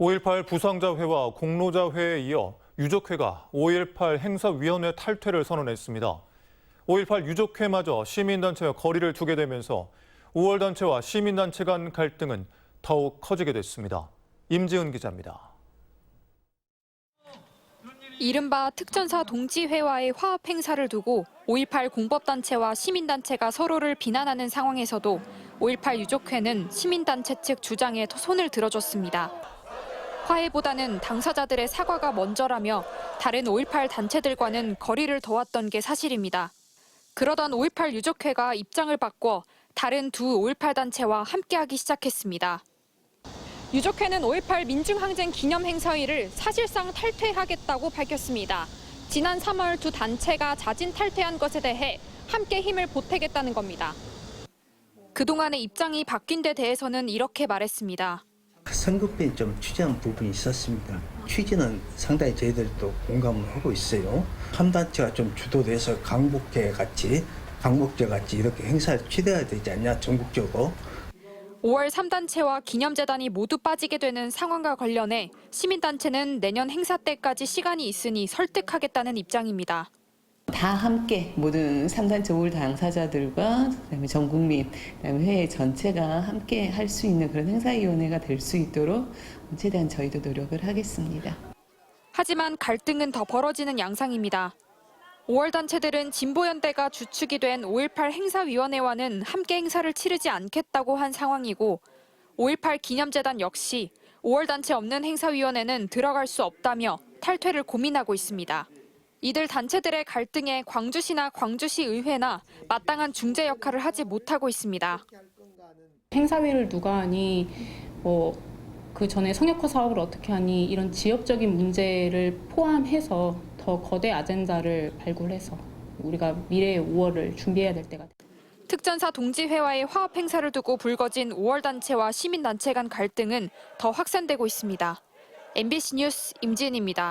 5.18 부상자회와 공로자회에 이어 유족회가 5.18 행사위원회 탈퇴를 선언했습니다. 5.18 유족회마저 시민단체와 거리를 두게 되면서 5월 단체와 시민단체 간 갈등은 더욱 커지게 됐습니다. 임지은 기자입니다. 이른바 특전사 동지회와의 화합 행사를 두고 5.18 공법단체와 시민단체가 서로를 비난하는 상황에서도 5.18 유족회는 시민단체 측 주장에 손을 들어줬습니다. 화해보다는 당사자들의 사과가 먼저라며 다른 5.18 단체들과는 거리를 둬왔던 게 사실입니다. 그러던 5.18 유족회가 입장을 바꿔 다른 두 5.18 단체와 함께하기 시작했습니다. 유족회는 5.18 민중항쟁 기념 행사일을 사실상 탈퇴하겠다고 밝혔습니다. 지난 3월 두 단체가 자진 탈퇴한 것에 대해 함께 힘을 보태겠다는 겁니다. 그동안의 입장이 바뀐 데 대해서는 이렇게 말했습니다. 성급히 좀 취재한 부분이 있었습니다. 취지는 상당히 저희들도 공감을 하고 있어요. 한 단체가 좀 주도돼서 강북회 같이 강북제 같이 이렇게 행사를 취재해야 되지 않냐 전국적으로 5월 3단체와 기념재단이 모두 빠지게 되는 상황과 관련해 시민단체는 내년 행사 때까지 시간이 있으니 설득하겠다는 입장입니다. 다 함께 모든 3단체 5월 당사자들과 그다음에 전 국민, 그다음에 회의 전체가 함께 할 수 있는 그런 행사위원회가 될 수 있도록 최대한 저희도 노력을 하겠습니다. 하지만 갈등은 더 벌어지는 양상입니다. 5월 단체들은 진보연대가 주축이 된 5.18 행사위원회와는 함께 행사를 치르지 않겠다고 한 상황이고 5.18 기념재단 역시 5월 단체 없는 행사위원회는 들어갈 수 없다며 탈퇴를 고민하고 있습니다. 이들 단체들의 갈등에 광주시나 광주시 의회나 마땅한 중재 역할을 하지 못하고 있습니다. 행사위를 누가 하니 뭐 그 전에 성역화 사업을 어떻게 하니 이런 지역적인 문제를 포함해서 더 거대 아젠다를 발굴해서 우리가 미래의 5월을 준비해야 될 때가. 특전사 동지회와의 화합 행사를 두고 불거진 5월 단체와 시민단체 간 갈등은 더 확산되고 있습니다. MBC 뉴스 임지은입니다.